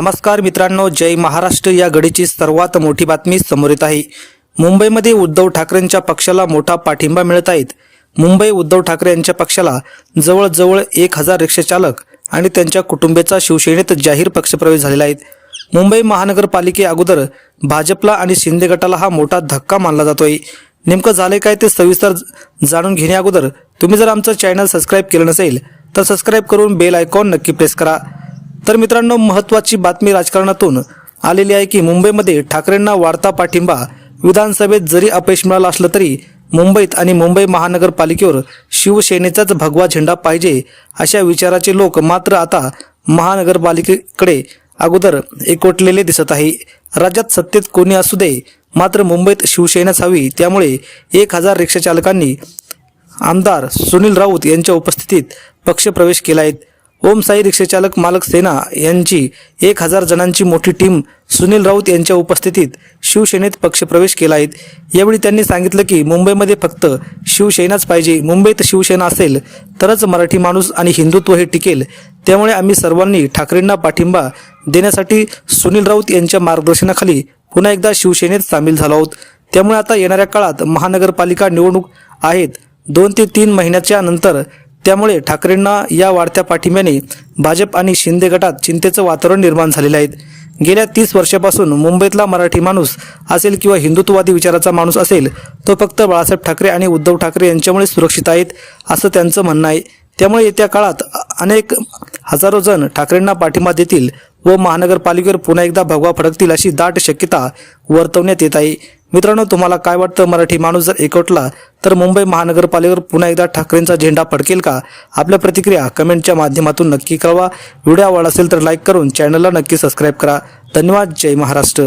नमस्कार मित्रांनो जय महाराष्ट्र या घडीची सर्वात मोठी बातमी समोर येत आहे. मुंबईमध्ये उद्धव ठाकरेंच्या पक्षाला मोठा पाठिंबा मिळत आहेत. मुंबई उद्धव ठाकरे यांच्या पक्षाला जवळजवळ एक हजार रिक्षाचालक आणि त्यांच्या कुटुंबियाचा शिवसेनेत जाहीर पक्षप्रवेश झालेला आहे. मुंबई महानगरपालिके अगोदर भाजपला आणि शिंदे गटाला हा मोठा धक्का मानला जातोय. नेमकं झाले काय ते सविस्तर जाणून घेण्या अगोदर तुम्ही जर आमचं चॅनल सबस्क्राईब केलं नसेल तर सबस्क्राईब करून बेल आयकॉन नक्की प्रेस करा. तर मित्रांनो महत्त्वाची बातमी राजकारणातून आलेली आहे की मुंबईमध्ये ठाकरेंना वाढता पाठिंबा विधानसभेत जरी अपयश मिळालं असलं तरी मुंबईत आणि मुंबई महानगरपालिकेवर शिवसेनेचाच भगवा झेंडा पाहिजे अशा विचाराचे लोक मात्र आता महानगरपालिकेकडे अगोदर एकवटलेले दिसत आहे. राज्यात सत्तेत कोणी असू दे मात्र मुंबईत शिवसेनाच हवी. त्यामुळे एक हजार रिक्षाचालकांनी आमदार सुनील राऊत यांच्या उपस्थितीत पक्षप्रवेश केला आहे ओम साई रिक्षाचालक मालक सेना यांची एक हजार जणांची मोठी टीम सुनील राऊत यांच्या उपस्थितीत शिवसेनेत पक्षप्रवेश केला आहे. यावेळी त्यांनी सांगितलं की मुंबईमध्ये फक्त शिवसेनाच पाहिजे मुंबईत शिवसेना असेल तरच मराठी माणूस आणि हिंदुत्व हे टिकेल. त्यामुळे आम्ही सर्वांनी ठाकरेंना पाठिंबा देण्यासाठी सुनील राऊत यांच्या मार्गदर्शनाखाली पुन्हा एकदा शिवसेनेत सामील झालो आहोत. त्यामुळे आता येणाऱ्या काळात महानगरपालिका निवडणूक आहेत. दोन ते तीन महिन्याच्या नंतर त्यामुळे ठाकरेंना या वाढत्या पाठिंब्याने भाजप आणि शिंदे गटात चिंतेचं वातावरण निर्माण झालेलं आहे. गेल्या तीस वर्षापासून मुंबईतला मराठी माणूस असेल किंवा हिंदुत्ववादी विचाराचा माणूस असेल तो फक्त बाळासाहेब ठाकरे आणि उद्धव ठाकरे यांच्यामुळे सुरक्षित आहेत असं त्यांचं म्हणणं आहे. त्यामुळे येत्या काळात अनेक हजारो जण ठाकरेंना पाठिंबा देतील व महानगरपालिकेवर पुन्हा एकदा भगवा फडकतील अशी दाट शक्यता वर्तवण्यात येत आहे. मित्रांनो तुम्हाला काय वाटतं? मराठी माणूस जर एकवटला तर मुंबई महानगरपालिकेवर पुन्हा एकदा ठाकरेंचा झेंडा फडकेल का? आपल्या प्रतिक्रिया कमेंटच्या माध्यमातून नक्की कळवा. व्हिडिओ आवडला असेल तर लाईक करून चॅनलला नक्की सबस्क्राईब करा. धन्यवाद. जय महाराष्ट्र.